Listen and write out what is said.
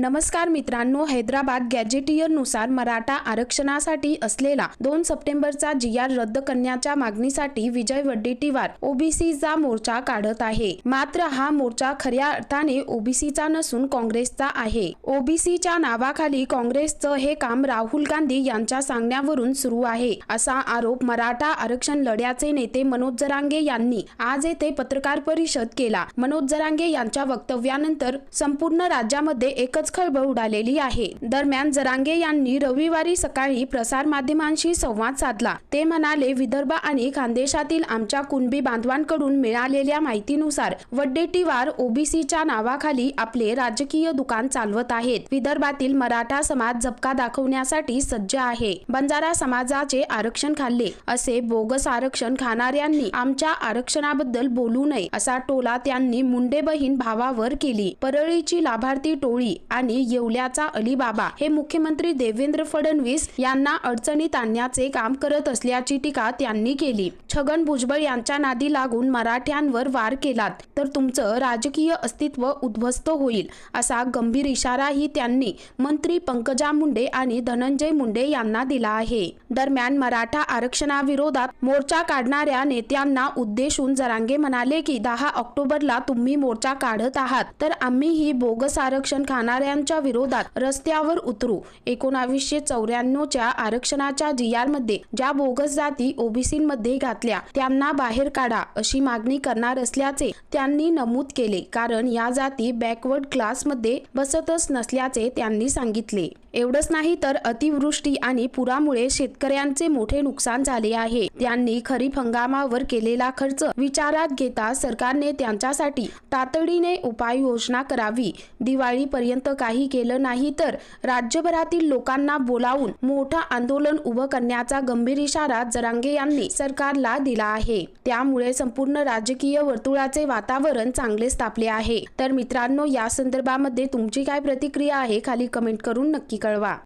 नमस्कार मित्रांनो हैदराबाद गॅजेटियरनुसार मराठा आरक्षणासाठी असलेला दोन सप्टेंबरचा जी आर रद्द करण्याच्या मागणीसाठी विजय वड्डेटीवार ओबीसीचा मोर्चा काढत आहे. मात्र हा मोर्चा खऱ्या अर्थाने ओबीसीचा नसून काँग्रेसचा आहे. ओबीसीच्या नावाखाली काँग्रेसचं हे काम राहुल गांधी यांच्या सांगण्यावरून सुरू आहे असा आरोप मराठा आरक्षण लढ्याचे नेते मनोज जरांगे यांनी आज येथे पत्रकार परिषद केला. मनोज जरांगे यांच्या वक्तव्यानंतर संपूर्ण राज्यामध्ये एकच खळबळ उडालेली आहे. दरम्यान जरांगे यांनी रविवारी सकाळी प्रसार माध्यमांशी संवाद साधला. ते म्हणाले विदर्भ आणि खानदेशातील आमच्या कुणबी बांधवांकडून मिळालेल्या माहितीनुसार वड्डेटीवार ओबीसीच्या नावाखाली आपले राजकीय दुकान चालवत आहेत. विदर्भातील मराठा समाज झपका दाखवण्यासाठी सज्ज आहे. बंजारा समाजाचे आरक्षण खाल्ले. असे बोगस आरक्षण खाणाऱ्यांनी आमच्या आरक्षणाबद्दल बोलू नये असा टोला त्यांनी मुंडे बहीण भावावर केली. परळीची लाभार्थी टोळी आणि येवल्याचा अलीबाबा हे मुख्यमंत्री देवेंद्र फडणवीस यांना अडचणीत आणण्याचे काम करत असल्याची टीका त्यांनी केली. छगन भुजबळ यांच्या नादी लागून मराठ्यांवर वार केलात तर तुमचं राजकीय अस्तित्व उद्ध्वस्त होईल असा गंभीर इशाराही त्यांनी मंत्री पंकजा मुंडे आणि धनंजय मुंडे यांना दिला आहे. दरम्यान मराठा आरक्षणाविरोधात मोर्चा काढणाऱ्या नेत्यांना उद्देशून जरांगे म्हणाले की दहा ऑक्टोबरला तुम्ही मोर्चा काढत आहात तर आम्हीही बोगस आरक्षण खाणाऱ्यांच्या विरोधात रस्त्यावर उतरू. एकोणावीसशे चौऱ्याण्णवच्या आरक्षणाच्या जी आरमध्ये ज्या बोगस जाती ओबीसीमध्ये घातल्या त्यांना बाहेर काढा अशी मागणी करणार असल्याचे त्यांनी नमूद केले. कारण या जाती बॅकवर्ड क्लासमध्ये बसतच नसल्याचे त्यांनी सांगितले. एवढंच नाही तर अतिवृष्टी आणि पुरामुळे शेतकऱ्यांचे मोठे नुकसान झाले आहे. त्यांनी खरीप हंगामावर केलेला खर्च विचारात घेता सरकारने त्यांच्यासाठी तातडीने उपाययोजना करावी. दिवाळीपर्यंत काही केलं नाही तर राज्यभरातील लोकांना बोलावून मोठं आंदोलन उभं करण्याचा गंभीर इशारा जरांगे यांनी सरकारला दिला आहे. त्यामुळे संपूर्ण राजकीय वर्तुळाचे वातावरण चांगलेच तापले आहे. तर मित्रांनो या संदर्भामध्ये तुमची काय प्रतिक्रिया आहे खाली कमेंट करून नक्की कळवा